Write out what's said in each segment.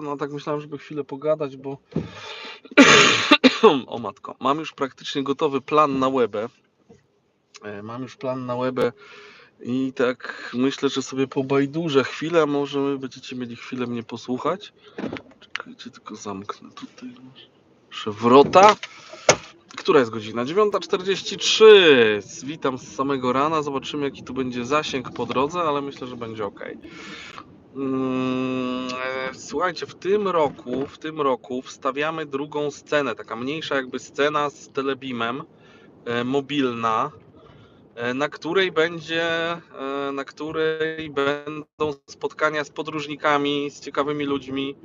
No tak myślałem, żeby chwilę pogadać, bo o matko, mam już praktycznie gotowy plan na webę. E, Mam już plan na webę i tak myślę, że sobie pobajdurze chwilę, a może będziecie mieli chwilę mnie posłuchać. Czekajcie, tylko zamknę tutaj przewrota. Która jest godzina? 9.43. Witam z samego rana. Zobaczymy, jaki tu będzie zasięg po drodze, ale myślę, że będzie ok. Mm, e, Słuchajcie, w tym roku, w tym roku wstawiamy drugą scenę, taka mniejsza jakby scena z telebimem, e, mobilna, e, na której będzie, na której będą spotkania z podróżnikami, z ciekawymi ludźmi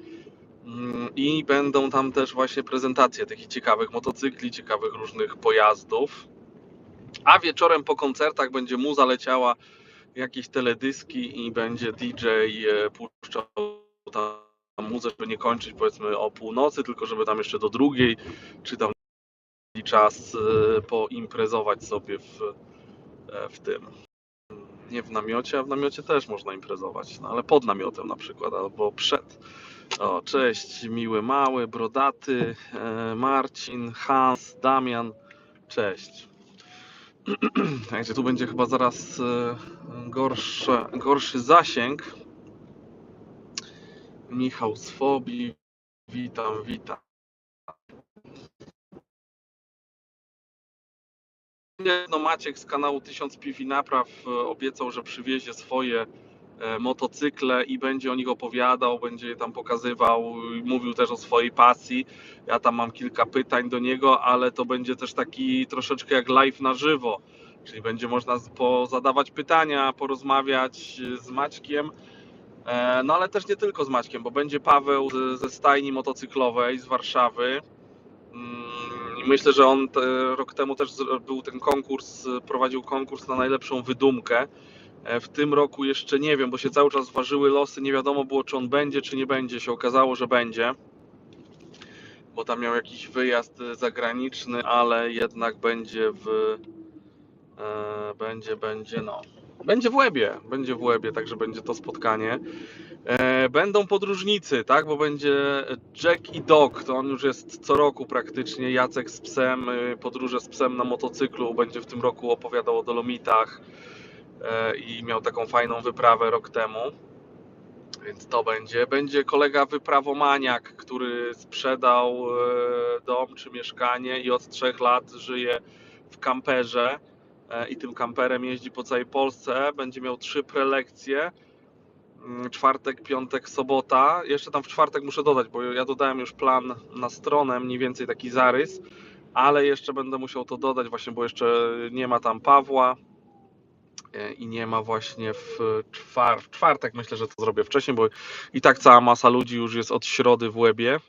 mm, i będą tam też właśnie prezentacje takich ciekawych motocykli, ciekawych różnych pojazdów. A wieczorem po koncertach będzie muza leciała jakieś teledyski i będzie DJ e, puszczał tam muzę, żeby nie kończyć powiedzmy o północy, tylko żeby tam jeszcze do drugiej, czy tam czas e, poimprezować sobie w, e, w tym. Nie w namiocie, a w namiocie też można imprezować, no ale pod namiotem na przykład, albo przed. O, cześć, miły mały, brodaty, Marcin, Hans, Damian, cześć. Także tu będzie chyba zaraz e, gorsze, gorszy zasięg. Michał z Fobii, witam, witam. No Maciek z kanału 1000 Piw i Napraw e, obiecał, że przywiezie swoje motocykle i będzie o nich opowiadał, będzie je tam pokazywał, mówił też o swojej pasji. Ja tam mam kilka pytań do niego, ale to będzie też taki troszeczkę jak live na żywo, czyli będzie można pozadawać pytania, porozmawiać e, z Maćkiem. E, No ale też nie tylko z Maćkiem, bo będzie Paweł ze stajni motocyklowej z Warszawy. Mm, Myślę, że on rok temu też był ten konkurs, e, prowadził konkurs na najlepszą wydumkę. E, W tym roku jeszcze nie wiem, bo się cały czas ważyły losy, nie wiadomo było czy on będzie, czy nie będzie. Się okazało, że będzie, bo tam miał jakiś wyjazd e, zagraniczny, ale jednak będzie w. E, będzie, będzie, no. Będzie w łebie, będzie w łebie, także będzie to spotkanie. E, Będą podróżnicy, tak? Bo będzie Jack i Dog, to on już jest co roku praktycznie. Jacek z psem, y, podróże z psem na motocyklu. Będzie w tym roku opowiadał o Dolomitach i miał taką fajną wyprawę rok temu. Więc to będzie. Będzie kolega wyprawomaniak, który sprzedał e, dom czy mieszkanie i od trzech lat żyje w kamperze e, i tym kamperem jeździ po całej Polsce. Będzie miał trzy prelekcje Mm, czwartek, piątek, sobota. Jeszcze tam w czwartek muszę dodać, bo ja dodałem już plan na stronę, mniej więcej taki zarys, ale jeszcze będę musiał to dodać właśnie, bo jeszcze nie ma tam Pawła e, i nie ma właśnie w, czwar czwartek. Myślę, że to zrobię wcześniej, bo i tak cała masa ludzi już jest od środy w łebie.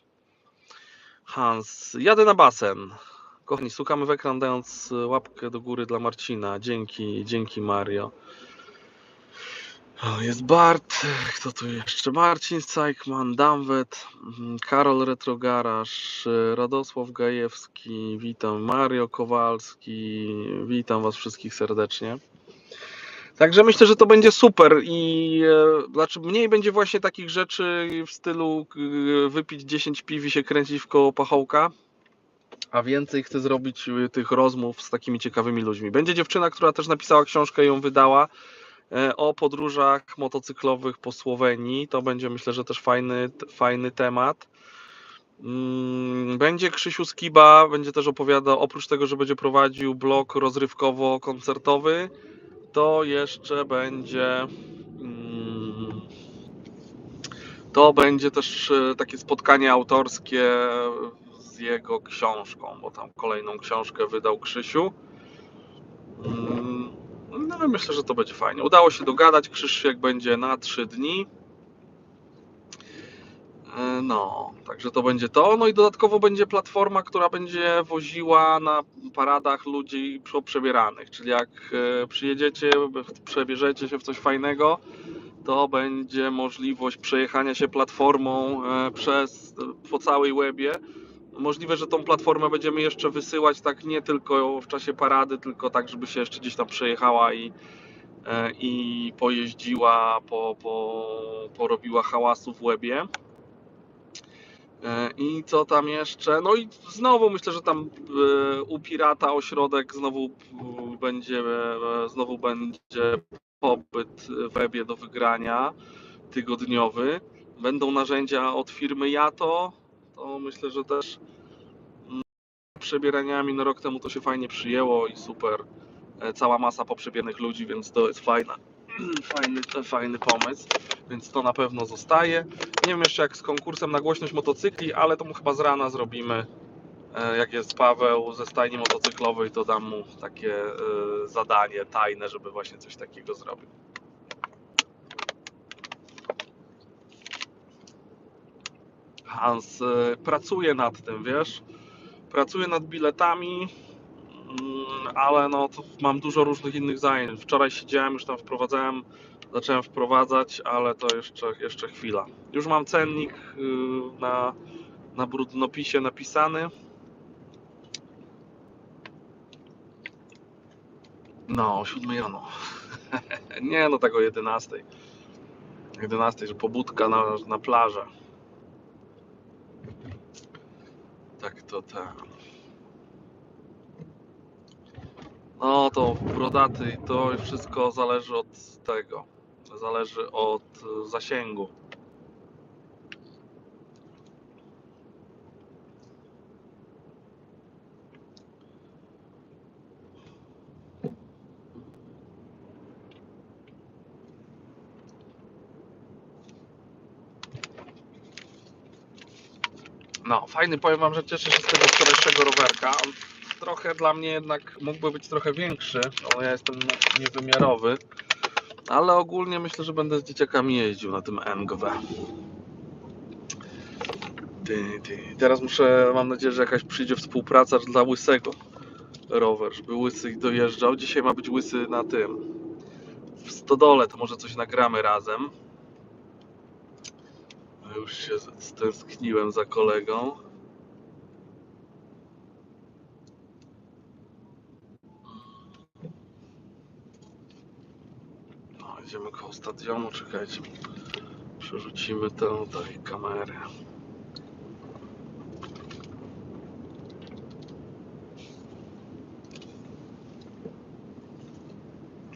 Hans, jadę na basen. Kochani, stukamy w ekran dając łapkę do góry dla Marcina. Dzięki, dzięki Mario. Jest Bart, kto tu jeszcze? Marcin Cajkman, Damwet, mhm, Karol Retrogaraż, e, Radosław Gajewski, witam, Mario Kowalski, witam Was wszystkich serdecznie. Także myślę, że to będzie super i e, znaczy mniej będzie właśnie takich rzeczy w stylu e, wypić 10 piw i się kręcić w koło pachołka, a więcej chcę zrobić e, tych rozmów z takimi ciekawymi ludźmi. Będzie dziewczyna, która też napisała książkę i ją wydała o podróżach motocyklowych po Słowenii. To będzie myślę, że też fajny, fajny temat. Mm, Będzie Krzysiu Skiba, będzie też opowiadał, oprócz tego, że będzie prowadził blog rozrywkowo-koncertowy, to jeszcze będzie mm, to będzie też e, takie spotkanie autorskie z jego książką, bo tam kolejną książkę wydał Krzysiu. Mm, No myślę, że to będzie fajnie. Udało się dogadać, Krzysiek będzie na 3 dni. E, No, także to będzie to. No i dodatkowo będzie platforma, która będzie woziła na paradach ludzi przebieranych. Czyli jak e, przyjedziecie, przebierzecie się w coś fajnego, to będzie możliwość przejechania się platformą e, przez po całej łebie. Możliwe, że tą platformę będziemy jeszcze wysyłać tak nie tylko w czasie parady, tylko tak, żeby się jeszcze gdzieś tam przejechała i, i pojeździła, po, po, porobiła hałasu w łebie. E, I co tam jeszcze? No i znowu myślę, że tam e, u Pirata ośrodek znowu e, będzie, znowu będzie pobyt w webie do wygrania tygodniowy. Będą narzędzia od firmy Jato. To myślę, że też mm, przebieraniami no rok temu to się fajnie przyjęło i super. Cała masa poprzebiernych ludzi, więc to jest fajna, fajny, fajny pomysł. Więc to na pewno zostaje. Nie wiem jeszcze jak z konkursem na głośność motocykli, ale to mu chyba z rana zrobimy. E, Jak jest Paweł ze stajni motocyklowej, to dam mu takie e, zadanie tajne, żeby właśnie coś takiego zrobił. Hans e, pracuje nad tym, wiesz? Pracuję nad biletami, ale no mam dużo różnych innych zajęć. Wczoraj siedziałem, już tam wprowadzałem, zacząłem wprowadzać, ale to jeszcze, jeszcze chwila. Już mam cennik y, na, na brudnopisie napisany. No, o 7 rano. Nie, no tak o 11. 11, że pobudka na, na plażę. Tak to tak. No to brodaty, to wszystko zależy od tego. Zależy od y, zasięgu. No, fajny, powiem wam, że cieszę się z tego wczorajszego rowerka. Trochę dla mnie jednak mógłby być trochę większy, bo ja jestem niewymiarowy. Ale ogólnie myślę, że będę z dzieciakami jeździł na tym NGW. Ty, ty. Teraz muszę, mam nadzieję, że jakaś przyjdzie współpraca dla łysego rower, żeby łysy dojeżdżał. Dzisiaj ma być łysy na tym, w stodole, to może coś nagramy razem. Już się stęskniłem za kolegą. Idziemy koło stadionu, czekajcie. Przerzucimy tę tutaj kamerę.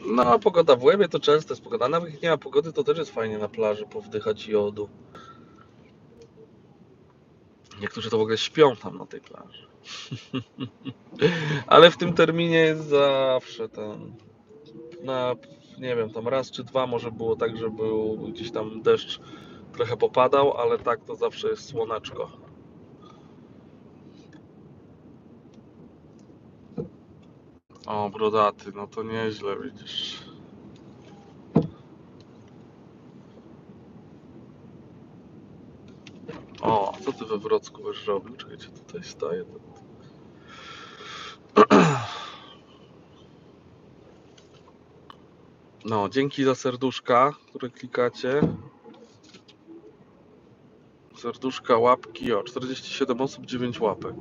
No, pogoda w Łebie to często jest pogoda. Nawet jak nie ma pogody, to też jest fajnie na plaży powdychać jodu. Niektórzy to w ogóle śpią tam na tej plaży. Ale w tym terminie jest zawsze ten. Na, nie wiem, tam raz czy dwa może było tak, że był gdzieś tam deszcz trochę popadał, ale tak to zawsze jest słoneczko. O, brodaty, no to nieźle widzisz. O, co ty we Wrocku będziesz robił? Czekajcie, tutaj staję. No, dzięki za serduszka, które klikacie. Serduszka, łapki, o, 47 osób, 9 łapek.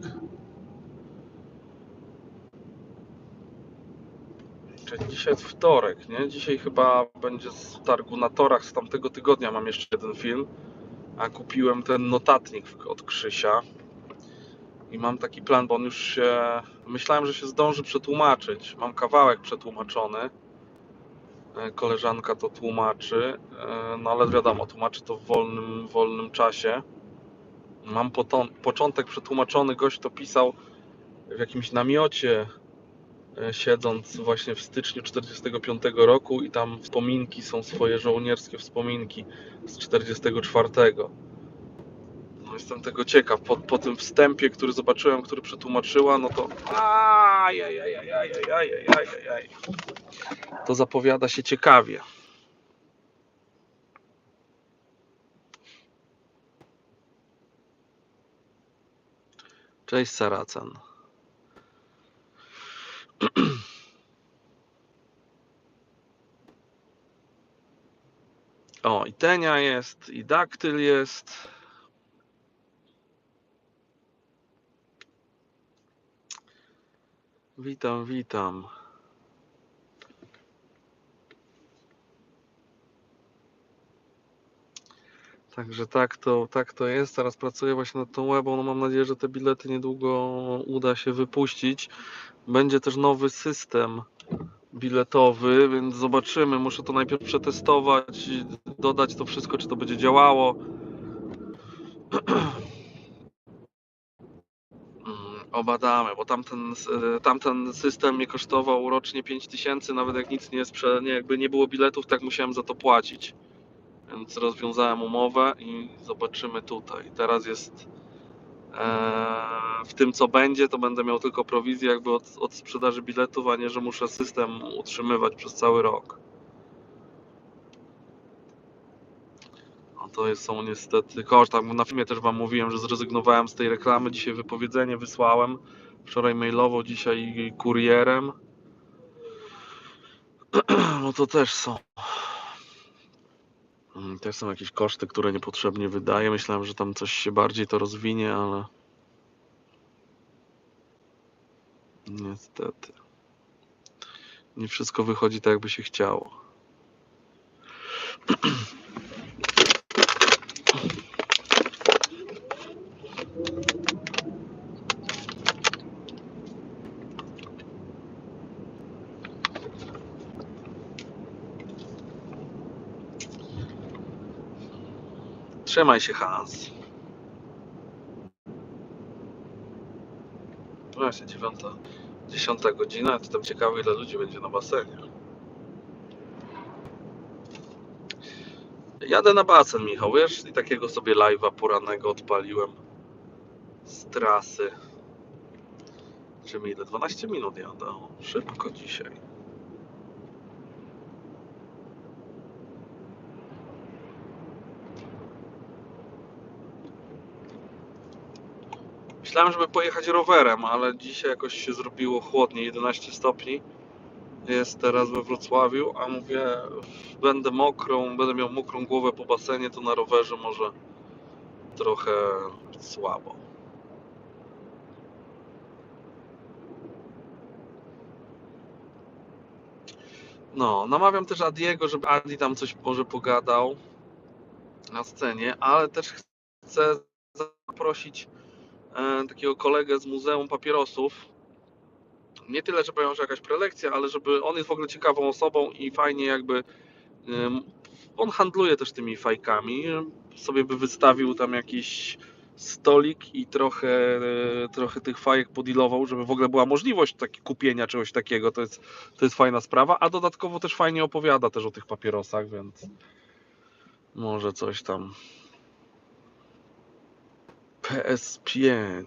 Dzisiaj jest wtorek, nie? Dzisiaj chyba będzie z targu na torach z tamtego tygodnia mam jeszcze jeden film. A kupiłem ten notatnik od Krzysia. I mam taki plan, bo on już się. Myślałem, że się zdąży przetłumaczyć. Mam kawałek przetłumaczony. E, Koleżanka to tłumaczy. E, No ale wiadomo, tłumaczy to w wolnym, wolnym czasie. Mam potom- początek przetłumaczony. Gość to pisał w jakimś namiocie e, siedząc właśnie w styczniu 45 roku i tam wspominki są swoje żołnierskie wspominki z 44. Jestem tego ciekaw. Po, po tym wstępie, który zobaczyłem, który przetłumaczyła, no to. To zapowiada się ciekawie. Cześć Saracan. O, i Tenia jest, i Daktyl jest. Witam, witam. Także tak to, tak to jest. Teraz pracuję właśnie nad tą webą. No mam nadzieję, że te bilety niedługo uda się wypuścić. Będzie też nowy system biletowy, więc zobaczymy. Muszę to najpierw przetestować, dodać to wszystko, czy to będzie działało. Obadamy, bo tamten, e, tamten system mnie kosztował rocznie 5000, nawet jak nic nie, sprze- nie jakby nie było biletów, tak musiałem za to płacić. Więc rozwiązałem umowę i zobaczymy tutaj. Teraz jest e, w tym co będzie, to będę miał tylko prowizję jakby od, od sprzedaży biletów, a nie, że muszę system utrzymywać przez cały rok. To są niestety koszty. Tak, Na filmie też Wam mówiłem, że zrezygnowałem z tej reklamy. Dzisiaj wypowiedzenie wysłałem. Wczoraj mailowo, dzisiaj kurierem. No to też są. Mm, Też są jakieś koszty, które niepotrzebnie wydaję. Myślałem, że tam coś się bardziej to rozwinie, ale niestety. Nie wszystko wychodzi tak, jakby się chciało. Trzymaj się, Hans. Właśnie, dziewiąta, dziesiąta godzina. To tam ciekawe, ile ludzi będzie na basenie. Jadę na basen, Michał, wiesz? I takiego sobie live'a porannego odpaliłem z trasy. Czy mi ile? 12 minut jadę. Szybko dzisiaj. Myślałem, żeby pojechać rowerem, ale dzisiaj jakoś się zrobiło chłodniej, 11 stopni. Jest teraz we Wrocławiu, a mówię, będę mokrą, będę miał mokrą głowę po basenie, to na rowerze może trochę słabo. No, namawiam też Adiego, żeby Adi tam coś może pogadał na scenie, ale też chcę zaprosić takiego kolegę z Muzeum Papierosów. Nie tyle, żeby miał jakaś prelekcja, ale żeby on jest w ogóle ciekawą osobą i fajnie jakby on handluje też tymi fajkami. Sobie by wystawił tam jakiś stolik i trochę, e, trochę tych fajek podilował, żeby w ogóle była możliwość taki, kupienia czegoś takiego. To jest, to jest fajna sprawa, a dodatkowo też fajnie opowiada też o tych papierosach, więc może coś tam. PS5.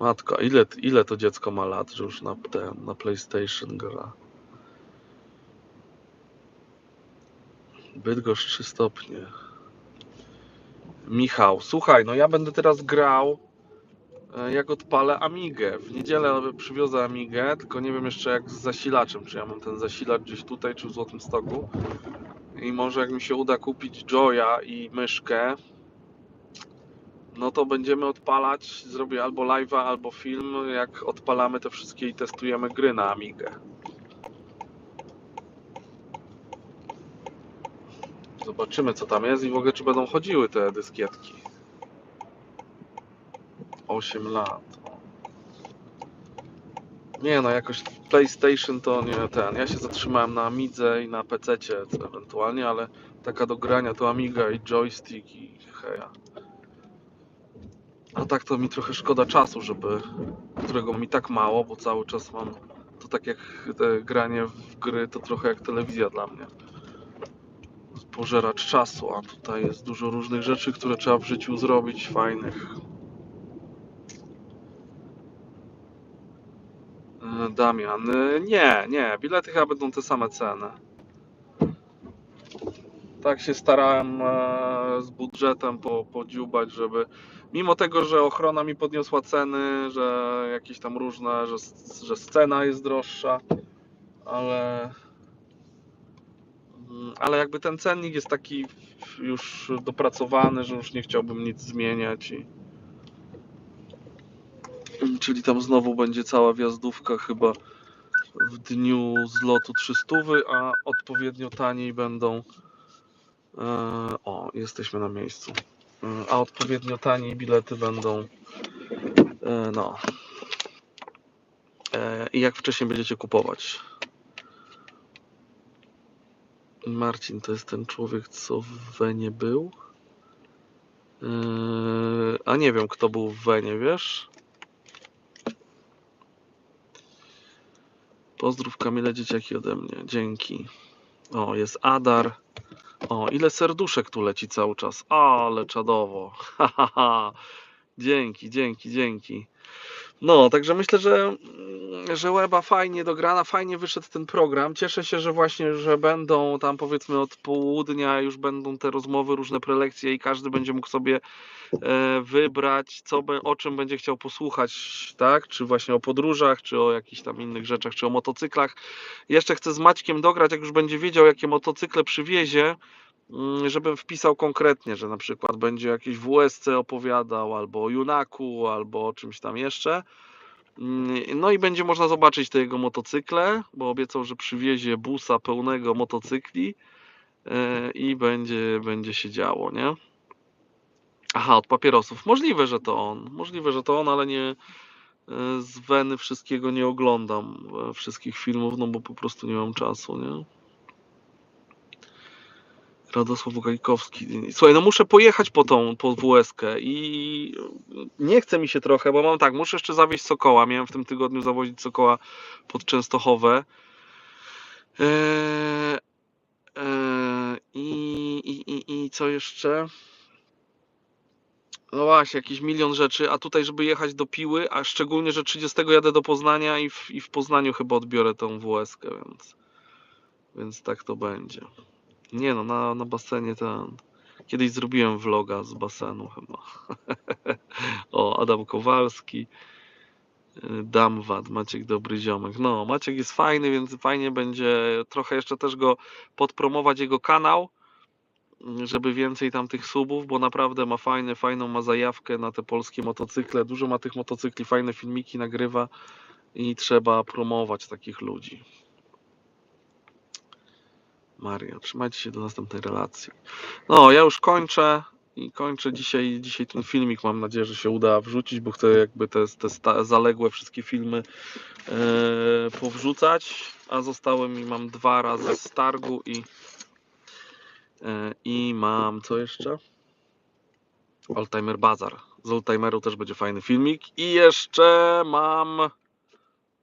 Matko, ile, ile to dziecko ma lat, że już na, ten, na PlayStation gra? Bydgoszcz 3 stopnie. Michał, słuchaj, no ja będę teraz grał e, jak odpalę Amigę. W niedzielę przywiozę Amigę, tylko nie wiem jeszcze jak z zasilaczem, czy ja mam ten zasilacz gdzieś tutaj, czy w Złotym Stoku. I może jak mi się uda kupić Joya i myszkę, no to będziemy odpalać, zrobię albo live'a, albo film, jak odpalamy te wszystkie i testujemy gry na Amigę. Zobaczymy co tam jest i w ogóle czy będą chodziły te dyskietki. 8 lat. Nie no, jakoś PlayStation to nie ten. Ja się zatrzymałem na Amidze i na PC ewentualnie, ale taka do grania to Amiga i joystick i heja. A tak to mi trochę szkoda czasu, żeby którego mi tak mało, bo cały czas mam to tak jak te granie w gry to trochę jak telewizja dla mnie. Pożeracz czasu, a tutaj jest dużo różnych rzeczy, które trzeba w życiu zrobić, fajnych. E, Damian, e, nie, nie, bilety chyba będą te same ceny. Tak się starałem e, z budżetem po, podziubać, żeby mimo tego, że ochrona mi podniosła ceny, że jakieś tam różne, że, że scena jest droższa, ale mm, ale jakby ten cennik jest taki już dopracowany, że już nie chciałbym nic zmieniać i czyli tam znowu będzie cała wjazdówka chyba w dniu zlotu 300, a odpowiednio taniej będą E, o, jesteśmy na miejscu. E, a odpowiednio tanie bilety będą. E, no. E, I jak wcześniej będziecie kupować? Marcin to jest ten człowiek, co w Wenie był. E, a nie wiem, kto był w Wenie, wiesz? Pozdrów Kamile Dzieciaki ode mnie. Dzięki. O, jest Adar. O, ile serduszek tu leci cały czas. Ale czadowo. Ha, ha, ha. Dzięki, dzięki, dzięki. No, także myślę, że, mm, że Łeba fajnie dograna, fajnie wyszedł ten program. Cieszę się, że właśnie, że będą tam powiedzmy od południa już będą te rozmowy, różne prelekcje i każdy będzie mógł sobie e, wybrać, co, o czym będzie chciał posłuchać, tak? Czy właśnie o podróżach, czy o jakichś tam innych rzeczach, czy o motocyklach. Jeszcze chcę z Maćkiem dograć, jak już będzie wiedział, jakie motocykle przywiezie, żebym wpisał konkretnie, że na przykład będzie jakieś WSC opowiadał, albo o Junaku, albo o czymś tam jeszcze. Mm, No i będzie można zobaczyć te jego motocykle, bo obiecał, że przywiezie busa pełnego motocykli e, i będzie, będzie się działo, nie? Aha, od papierosów. Możliwe, że to on. Możliwe, że to on, ale nie e, z weny wszystkiego nie oglądam, e, wszystkich filmów, no bo po prostu nie mam czasu, nie? Radosław Gajkowski. Słuchaj, no muszę pojechać po tą, po WSK i nie chce mi się trochę, bo mam tak, muszę jeszcze zawieźć Sokoła. Miałem w tym tygodniu zawozić Sokoła pod Częstochowę. Eee, eee, i, i, i, co jeszcze? No właśnie, jakiś milion rzeczy, a tutaj, żeby jechać do Piły, a szczególnie, że 30 jadę do Poznania i w, i w Poznaniu chyba odbiorę tą WSK, więc, więc tak to będzie. Nie no, na, na basenie ten. Kiedyś zrobiłem vloga z basenu chyba. o, Adam Kowalski. y, Damwad, Maciek dobry ziomek. No, Maciek jest fajny, więc fajnie będzie trochę jeszcze też go podpromować jego kanał, żeby więcej tam tych subów, bo naprawdę ma fajne, fajną ma zajawkę na te polskie motocykle. Dużo ma tych motocykli, fajne filmiki nagrywa i trzeba promować takich ludzi. Maria, trzymajcie się do następnej relacji. No, ja już kończę i kończę dzisiaj, dzisiaj ten filmik. Mam nadzieję, że się uda wrzucić, bo chcę jakby te, te zaległe wszystkie filmy e, powrzucać, a zostały mi, mam dwa razy z targu i, e, i mam, co jeszcze? Oldtimer Bazar. Z Oldtimeru też będzie fajny filmik i jeszcze mam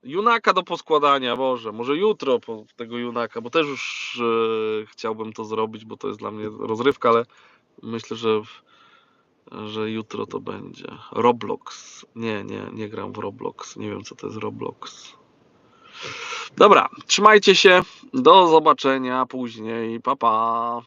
Junaka do poskładania, Boże, może jutro po tego Junaka, bo też już e, chciałbym to zrobić, bo to jest dla mnie rozrywka, ale myślę, że, że jutro to będzie. Roblox. Nie, nie, nie gram w Roblox. Nie wiem, co to jest Roblox. Dobra, trzymajcie się. Do zobaczenia później. Pa, pa.